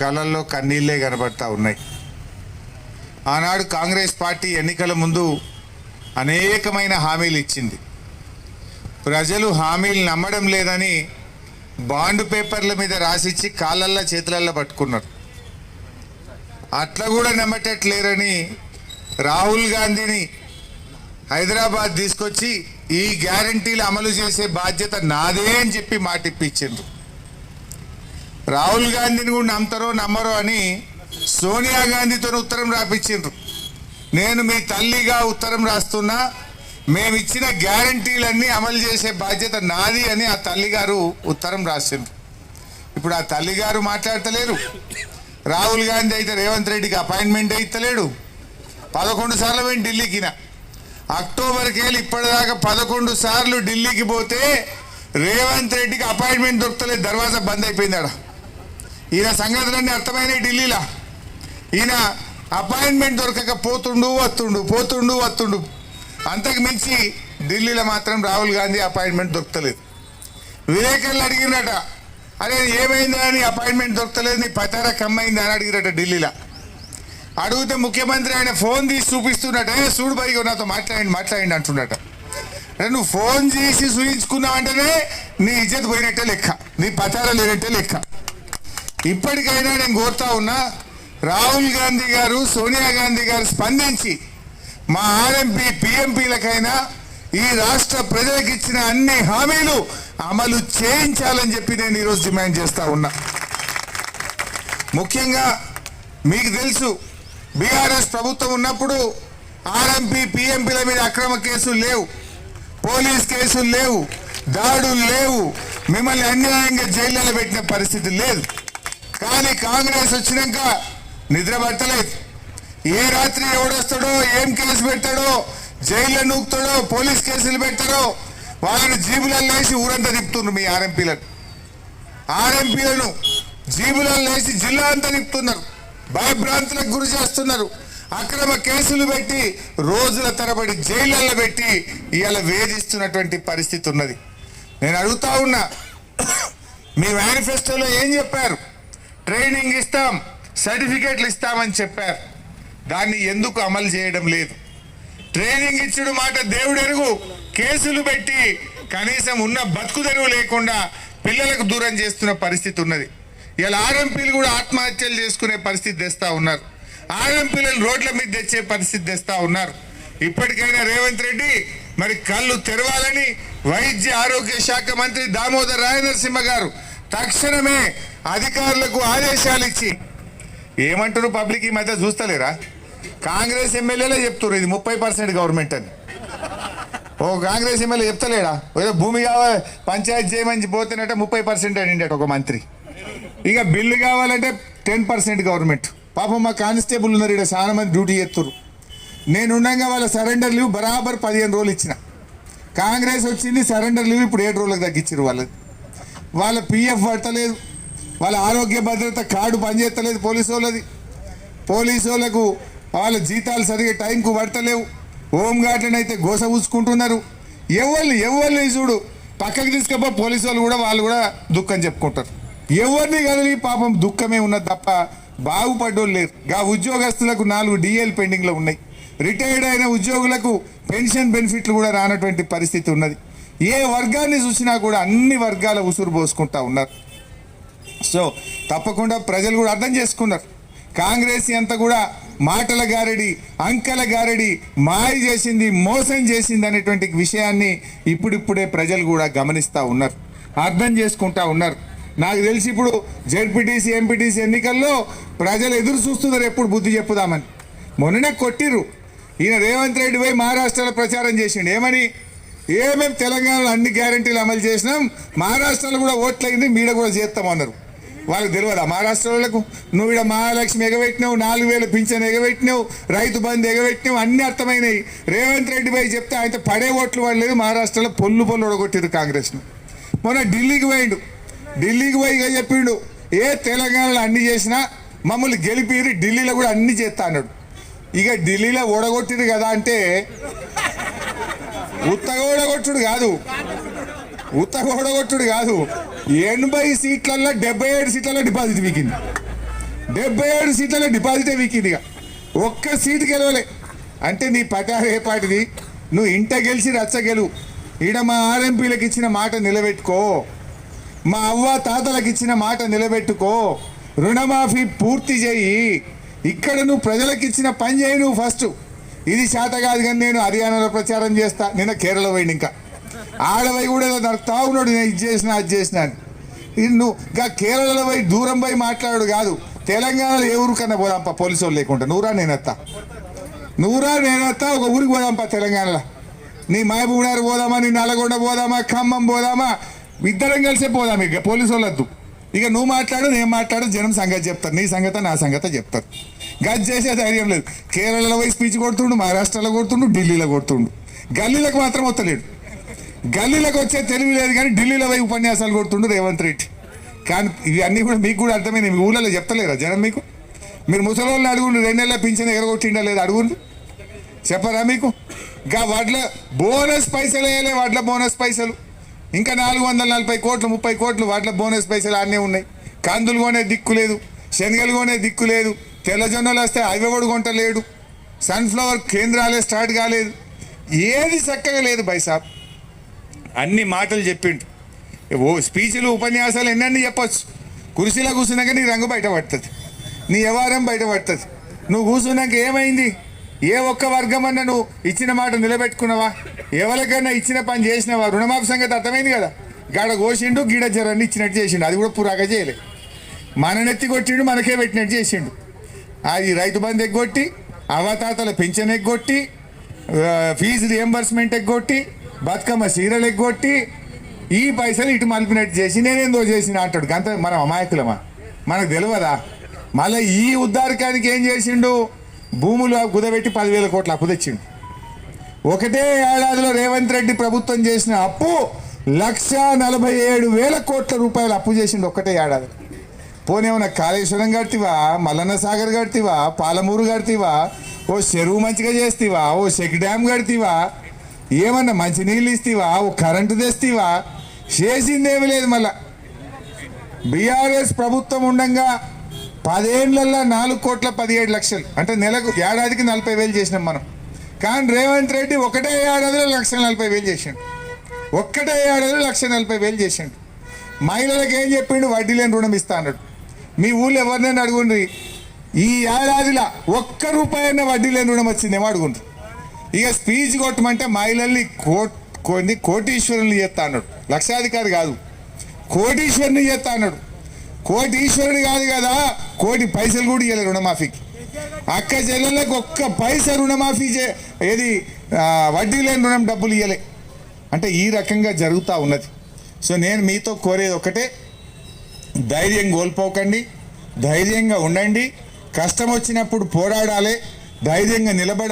కళ్ళల్లో కన్నీళ్ళే కనబడతా ఉన్నాయి. ఆనాడు కాంగ్రెస్ పార్టీ ఎన్నికల ముందు అనేకమైన హామీలు ఇచ్చింది. ప్రజలు హామీలు నమ్మడం లేదని బాండ్ పేపర్ల మీద రాసిచ్చి కాళ్ళల్లో చేతులల్లో పట్టుకున్నారు. అట్లా కూడా నమ్మటట్లేరని రాహుల్ గాంధీని హైదరాబాద్ తీసుకొచ్చి ఈ గ్యారంటీలు అమలు చేసే బాధ్యత నాదే అని చెప్పి మాటిప్పించిండ్రు. రాహుల్ గాంధీని కూడా నమ్ముతారో నమ్మరో అని సోనియా గాంధీతో ఉత్తరం రాపించిండ్రు నేను మీ తల్లిగా ఉత్తరం రాస్తున్నా మేము ఇచ్చిన గ్యారంటీలన్నీ అమలు చేసే బాధ్యత నాది అని ఆ తల్లిగారు ఉత్తరం రాసిండ్రు. ఇప్పుడు ఆ తల్లిగారు మాట్లాడతలేరు. రాహుల్ గాంధీ అయితే రేవంత్ రెడ్డికి అపాయింట్మెంట్ ఇస్తలేడు. పదకొండు సార్లు పోయి ఢిల్లీకినా. అక్టోబర్కి వెళ్ళి ఇప్పటిదాకా పదకొండు సార్లు ఢిల్లీకి పోతే రేవంత్ రెడ్డికి అపాయింట్మెంట్ దొరకలేదు దర్వాజా బంద్ అయిపోయింది ఆడ. ఈయన సంగతులన్నీ అర్థమైనాయి ఢిల్లీలో. ఈయన అపాయింట్మెంట్ దొరకక పోతుండు వస్తుండు పోతుండు వస్తుండు. అంతకు మించి ఢిల్లీలో మాత్రం రాహుల్ గాంధీ అపాయింట్మెంట్ దొరకలేదు. విలేకరులు అడిగినట అరే ఏమైందా అని అపాయింట్మెంట్ దొరకలేదు నీ పతారా కమ్మైందా అని అడిగిరట ఢిల్లీలో. అడిగితే ముఖ్యమంత్రి ఆయన ఫోన్ తీసి చూపిస్తున్నట చూడు బైగో నాతో మాట్లాడి మాట్లాడండి అంటున్నట. నువ్వు ఫోన్ చేసి చూపించుకున్నావంటేనే నీ ఇజ్జత్ పోయినట్టే లెక్క నీ పతారా లేనట్టే లెక్క. ఇప్పటికైనా నేను కోరుతా ఉన్నా రాహుల్ గాంధీ గారు సోనియా గాంధీ గారు స్పందించి మా ఆర్ఎంపీ పిఎంపీలకైనా ఈ రాష్ట్ర ప్రజలకు ఇచ్చిన అన్ని హామీలు అమలు చేయించాలని చెప్పి నేను ఈరోజు డిమాండ్ చేస్తా ఉన్నా. ముఖ్యంగా మీకు తెలుసు బీఆర్ఎస్ ప్రభుత్వం ఉన్నప్పుడు ఆర్ఎంపీ పిఎంపీల మీద అక్రమ కేసులు లేవు పోలీస్ కేసులు లేవు దాడులు లేవు మిమ్మల్ని అన్యాయంగా జైల్లో పెట్టిన పరిస్థితి లేదు. కానీ కాంగ్రెస్ వచ్చినాక నిద్ర పట్టలేదు. ఏ రాత్రి ఎవడొస్తాడో ఏం కేసు పెడతాడో జైల్లో నూకుతాడో పోలీస్ కేసులు పెడతాడో వాళ్ళని జీబులలో వేసి ఊరంతా తిప్పుతున్నారు మీ ఆర్ఎంపీలను. ఆర్ఎంపీలను జీబులలో వేసి జిల్లా అంతా నింపుతున్నారు భయభ్రాంతులకు గురి చేస్తున్నారు. అక్రమ కేసులు పెట్టి రోజుల తరబడి జైళ్ళల్లో పెట్టి ఇవాళ వేధిస్తున్నటువంటి పరిస్థితి ఉన్నది. నేను అడుగుతా ఉన్నా మీ మేనిఫెస్టోలో ఏం చెప్పారు? ట్రైనింగ్ ఇస్తాం సర్టిఫికేట్లు ఇస్తామని చెప్పారు. దాన్ని ఎందుకు అమలు చేయడం లేదు? ట్రైనింగ్ ఇచ్చుడు మాట దేవుడు ఎరుగు కేసులు పెట్టి కనీసం ఉన్న బతుకుదెరువు లేకుండా పిల్లలకు దూరం చేస్తున్న పరిస్థితి ఉన్నది. ఇలా ఆర్ఎంపీలు కూడా ఆత్మహత్యలు చేసుకునే పరిస్థితి తెస్తా ఉన్నారు. ఆర్ఎంపీలను రోడ్ల మీద తెచ్చే పరిస్థితి తెస్తా ఉన్నారు. ఇప్పటికైనా రేవంత్ రెడ్డి మరి కళ్ళు తెరవాలని వైద్య ఆరోగ్య శాఖ మంత్రి దామోదర్ రాయనరసింహ గారు తక్షణమే అధికారులకు ఆదేశాలు ఇచ్చి. ఏమంటారు పబ్లిక్ ఈ మధ్య చూస్తలేరా? కాంగ్రెస్ ఎమ్మెల్యేలే చెప్తున్నారు ఇది ముప్పై పర్సెంట్ గవర్నమెంట్ అని. ఓ కాంగ్రెస్ ఎమ్మెల్యే చెప్తలేడా? ఏదో భూమి కావాలి పంచాయతీ చేయమని పోతేనట ముప్పై పర్సెంట్ అని ఒక మంత్రి. ఇక బిల్లు కావాలంటే టెన్ పర్సెంట్ గవర్నమెంట్. పాపం మా కానిస్టేబుల్ ఉన్నారు ఇక్కడ చాలా మంది డ్యూటీ చేస్తారు నేనుండగా వాళ్ళ సరెండర్ లీవ్ బరాబర్ పదిహేను రోజులు ఇచ్చిన. కాంగ్రెస్ వచ్చింది సరెండర్ లీవ్ ఇప్పుడు ఏడు రోజులకు తగ్గించారు వాళ్ళది. వాళ్ళ పిఎఫ్ పడతలేదు. వాళ్ళ ఆరోగ్య భద్రత కార్డు పనిచేస్తలేదు పోలీసు వాళ్ళది పోలీసు వాళ్ళకు వాళ్ళ జీతాలు సరిగా టైంకు పడతలేవు. హోంగార్డులను అయితే గోస ఊసుకుంటున్నారు ఎవరిని ఎవరిని చూడు పక్కకి తీసుకపో పోలీసు వాళ్ళు కూడా వాళ్ళు కూడా దుఃఖం చెప్పుకుంటారు. ఎవరిని కదలి పాపం దుఃఖమే ఉన్నది తప్ప బాగుపడ్డోళ్ళు లేరు. గా ఉద్యోగస్తులకు నాలుగు డిఎల్ పెండింగ్లో ఉన్నాయి. రిటైర్డ్ అయిన ఉద్యోగులకు పెన్షన్ బెనిఫిట్లు కూడా రానటువంటి పరిస్థితి ఉన్నది. ఏ వర్గాన్ని చూసినా కూడా అన్ని వర్గాల ఉసురు పోసుకుంటా ఉన్నారు. సో తప్పకుండా ప్రజలు కూడా అర్థం చేసుకున్నారు. కాంగ్రెస్ అంతా కూడా మాటల గారడి అంకల గారడి మాయ చేసింది మోసం చేసింది అనేటువంటి విషయాన్ని ఇప్పుడిప్పుడే ప్రజలు కూడా గమనిస్తూ ఉన్నారు. అర్థం చేసుకుంటా ఉన్నారు. నాకు తెలిసి ఇప్పుడు జెడ్పీటీసీ ఎంపీటీసీ ఎన్నికల్లో ప్రజలు ఎదురు చూస్తున్నారు ఎప్పుడు బుద్ధి చెప్పుదామని. మొన్ననే కొట్టిర్రు. ఈయన రేవంత్ రెడ్డి పోయి మహారాష్ట్రలో ప్రచారం చేసిండు. ఏమని? ఏమేమి తెలంగాణలో అన్ని గ్యారంటీలు అమలు చేసినాం మహారాష్ట్రలో కూడా ఓట్లయింది మీడ కూడా చేస్తామన్నారు. వాళ్ళకి తెలియదా? మహారాష్ట్ర వాళ్ళకు నువ్వు ఇక్కడ మహాలక్ష్మి ఎగబెట్టినావు నాలుగు వేల పింఛన్ ఎగబెట్టినావు రైతు బంధు ఎగబెట్టినావు అన్ని అర్థమైనాయి. రేవంత్ రెడ్డి పై చెప్తే ఆయన పడే ఓట్లు పడలేదు మహారాష్ట్రలో పొల్లు పొల్లు ఒడగొట్టారు కాంగ్రెస్ను. మొన్న ఢిల్లీకి పోయిండు. ఢిల్లీకి పోయి ఇక చెప్పిండు ఏ తెలంగాణలో అన్ని చేసినా మమ్మల్ని గెలిపిరి ఢిల్లీలో కూడా అన్ని చేస్తా అన్నాడు. ఇక ఢిల్లీలో ఓడగొట్టిరు కదా అంటే ఉత్తగా ఓడగొట్టుడు కాదు. ఉత్తగా ఓడగొట్టుడు కాదు. ఎనభై సీట్లలో డెబ్బై ఏడు సీట్లలో డిపాజిట్ వీకింది. డెబ్బై ఏడు సీట్లలో డిపాజిటే వీకింది ఇక. ఒక్క సీటు గెలవలే. అంటే నీ పటారు ఏ పాటిది నువ్వు ఇంట గెలిచి రచ్చ గెలువు ఈడ మా ఆర్ఎంపీలకు ఇచ్చిన మాట నిలబెట్టుకో. మా అవ్వ తాతలకు ఇచ్చిన మాట నిలబెట్టుకో. రుణమాఫీ పూర్తి చేయి. ఇక్కడ నువ్వు ప్రజలకు ఇచ్చిన పని చేయి నువ్వు ఫస్ట్. ఇది శాత కాదు కానీ నేను హర్యానాలో ప్రచారం చేస్తా. నిన్న కేరళ పోయింది ఇంకా. ఆడవై కూడా ఏదో తాగునోడు నేను ఇది చేసిన అది చేసిన నువ్వు ఇంకా కేరళలో పోయి దూరం పోయి మాట్లాడు కాదు. తెలంగాణలో ఏ ఊరికన్నా పోదాంపా పోలీసు వాళ్ళు లేకుండా నూరా నేనత్తా. నూరా నేనత్తా ఒక ఊరికి పోదాంపా తెలంగాణలో. నీ మహబూబ్నగర్ పోదామా నీ నల్లగొండ పోదామా ఖమ్మం పోదామా? ఇద్దరం కలిసే పోదాం ఇక పోలీసు వాళ్ళొద్దు. ఇక నువ్వు మాట్లాడు నేను మాట్లాడు జనం సంగతి చెప్తారు. నీ సంగత నా సంగత చెప్తారు. గది చేసే ధైర్యం లేదు. కేరళలో పోయి స్పీచ్ కొడుతుండు మహారాష్ట్రలో కొడుతుండు ఢిల్లీలో కొడుతుండు. గల్లీలకు మాత్రం వస్తలేడు. గల్లీలకు వచ్చే తెలివి లేదు కానీ ఢిల్లీలో పోయి ఉపన్యాసాలు కొడుతుండు రేవంత్ రెడ్డి. కానీ ఇవన్నీ కూడా మీకు కూడా అర్థమైంది మీ ఊళ్ళలో చెప్తలేరా జనం మీకు? మీరు ముసలి వాళ్ళని అడుగుండు రెండు నెలల పింఛన్ ఎగరగొట్టిండా లేదు అడుగుండు? చెప్పరా మీకు? ఇంకా వడ్ల బోనస్ పైసలు వేయలే వడ్ల బోనస్ పైసలు. ఇంకా నాలుగు వందల నలభై కోట్లు ముప్పై కోట్లు వడ్ల బోనస్ పైసలు అన్నీ ఉన్నాయి. కందులు కొనే దిక్కు లేదు శనగలు కొనే దిక్కు లేదు తెల్లజొన్నలు వస్తే హైవే కూడా కొంటలేడు. సన్ఫ్లవర్ కేంద్రాలే స్టార్ట్ కాలేదు. ఏది చక్కగా లేదు బైసాబ్ అన్ని మాటలు చెప్పిండు. ఓ స్పీచ్లు ఉపన్యాసాలు ఎన్నీ చెప్పొచ్చు. కుర్చీలో కూర్చున్నాక నీ రంగు బయటపడుతుంది నీ వ్యవహారం బయటపడుతుంది నువ్వు కూర్చున్నాక ఏమైంది? ఏ ఒక్క వర్గం నువ్వు ఇచ్చిన మాట నిలబెట్టుకున్నావా? ఎవరికైనా ఇచ్చిన పని చేసినావా? రుణమాఫీ సంగతి అర్థమైంది కదా. గాడ కోసిండు గీడ జరాన్ని ఇచ్చినట్టు చేసిండు. అది కూడా పురాగా చేయలే. మన నెత్తి కొట్టిండు మనకే పెట్టినట్టు చేసిండు. అది రైతు బంధు ఎగ్గొట్టి అవతాతల పెన్షన్ ఎగ్గొట్టి ఫీజు రియంబర్స్మెంట్ ఎగ్గొట్టి బతుకమ్మ సీరలెగ్గొట్టి ఈ పైసలు ఇటు మలిపినట్టు చేసి నేనేందో చేసిన అంటాడు. అంత మనం అమాయకులమా? మనకు తెలియదా? మళ్ళీ ఈ ఉద్దారకానికి ఏం చేసిండు? భూములు కుదబెట్టి పదివేల కోట్ల అప్పు తెచ్చిండు. ఒకటే ఏడాదిలో రేవంత్ రెడ్డి ప్రభుత్వం చేసిన అప్పు లక్ష నలభై ఏడు వేల కోట్ల రూపాయలు అప్పు చేసిండు ఒక్కటే ఏడాది. పోనేమన్నా కాళేశ్వరం కడితివా మల్లన్న సాగర్ కడితివా పాలమూరు కడితివా ఓ చెరువు మంచిగా చేస్తివా? ఓ సెక్ డ్యామ్ కడితివా ఏమన్నా మంచి నీళ్ళు ఇస్తీవా? ఓ కరెంటు తెస్తీవా? చేసిందేమి లేదు మళ్ళా. బీఆర్ఎస్ ప్రభుత్వం ఉండంగా పదేళ్ళలో నాలుగు కోట్ల పదిహేడు లక్షలు. అంటే నెలకు ఏడాదికి నలభై వేలు చేసినాం మనం. కానీ రేవంత్ రెడ్డి ఒకటే ఏడాదిలో లక్ష నలభై వేలు చేసిండు. ఒక్కటే ఏడాదిలో లక్ష నలభై వేలు చేసిండు. మహిళలకు ఏం చెప్పిండు? వడ్డీ లేని రుణం ఇస్తా అన్నాడు. మీ ఊళ్ళో ఎవరినైనా అడుగుండ్రి? ఈ ఏడాదిలో ఒక్క రూపాయన్న వడ్డీ లేని రుణం వచ్చిందేమో అడుగుండ్రు. ఇక స్పీచ్ కొట్టమంటే మహిళల్ని కోట్ కొన్ని కోటీశ్వరుని చేస్తా అన్నాడు. లక్షాధికారి కాదు. కోటీశ్వరుని చేస్తా అన్నాడు. కోటీశ్వరుడు కాదు కదా కోటి పైసలు కూడా ఇవ్వలేదు రుణమాఫీకి. అక్క చెల్లెళ్ళకి ఒక్క పైస రుణమాఫీ చే ఏది వడ్డీ లేని రుణం డబ్బులు ఇవ్వలే అంటే ఈ రకంగా జరుగుతూ ఉన్నది. సో నేను మీతో కోరేది ఒకటే ధైర్యం కోల్పోకండి ధైర్యంగా ఉండండి కష్టం వచ్చినప్పుడు పోరాడాలి ధైర్యంగా నిలబడాలి.